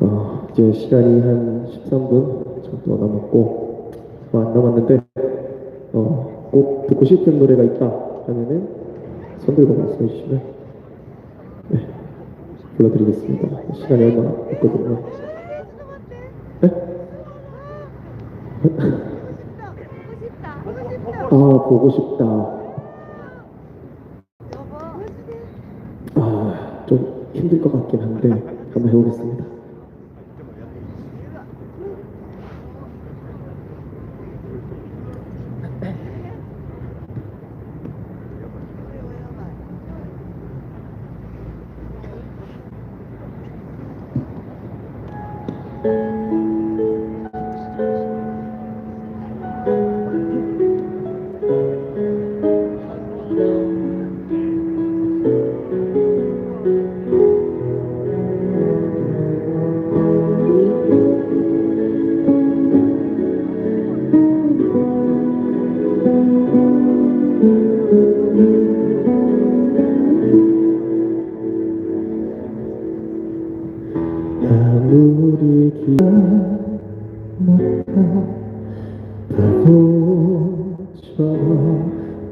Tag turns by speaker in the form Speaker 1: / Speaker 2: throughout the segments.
Speaker 1: 어, 이제 시간이 한 13분 정도 남았고 어, 안 남았는데 어, 꼭 듣고 싶은 노래가 있다 하면은 손 들고 말씀해 주시면 네, 불러드리겠습니다. 시간이 얼마 없거든요. 네? 아 보고 싶다. 아 좀 힘들 것 같긴 한데 한번 해보겠습니다. 아무리 기다렸다 바보처럼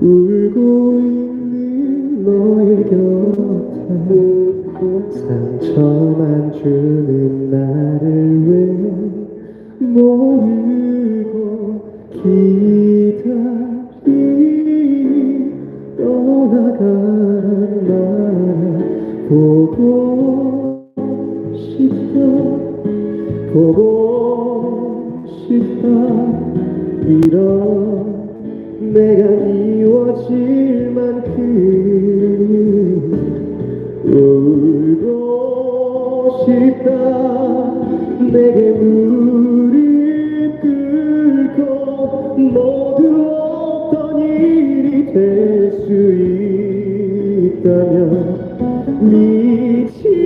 Speaker 1: 울고 있는 너의 곁에 상처만 주는 나를 왜 모르고 기다 보고 싶다. 보고 싶다. 이런 내가 미워질 만큼 울고 싶다. 내게 무릎 꿇고 모두 없던 일이 될 수 있다면 미칠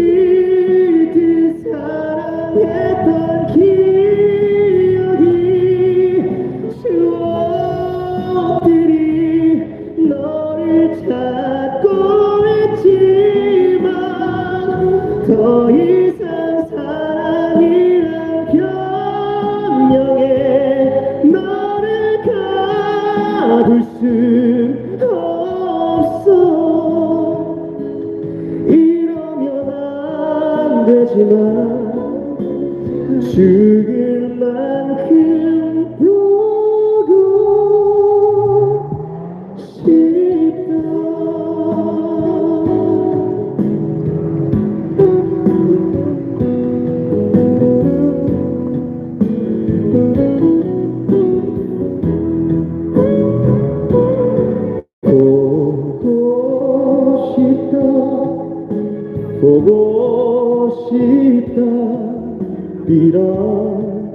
Speaker 1: 이런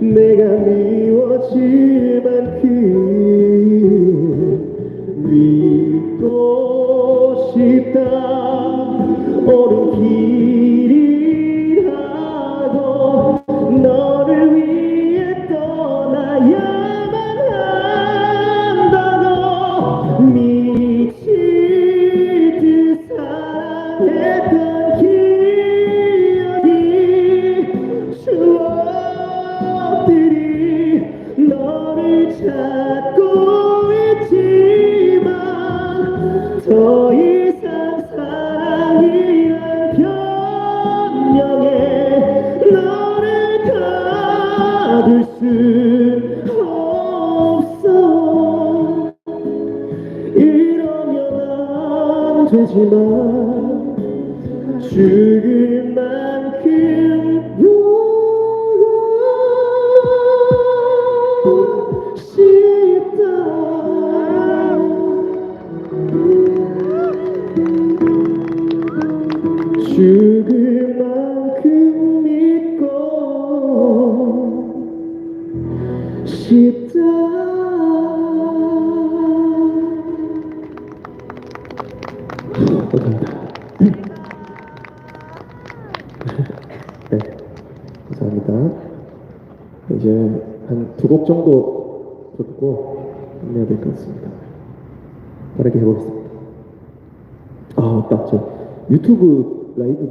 Speaker 1: 내가 미워질 만큼 믿고 싶다. 옳은 길이 더 이상 사랑이란 변명에 너를 가둘 수 없어. 이러면 안 되지만 죽을 죽을 만큼 믿고 싶다 감사합니다. 네, 감사합니다. 이제 한 두 곡 정도 듣고 끝내야 될 것 같습니다. 빠르게 해보겠습니다. 아, 맞다. 저 유튜브 라이브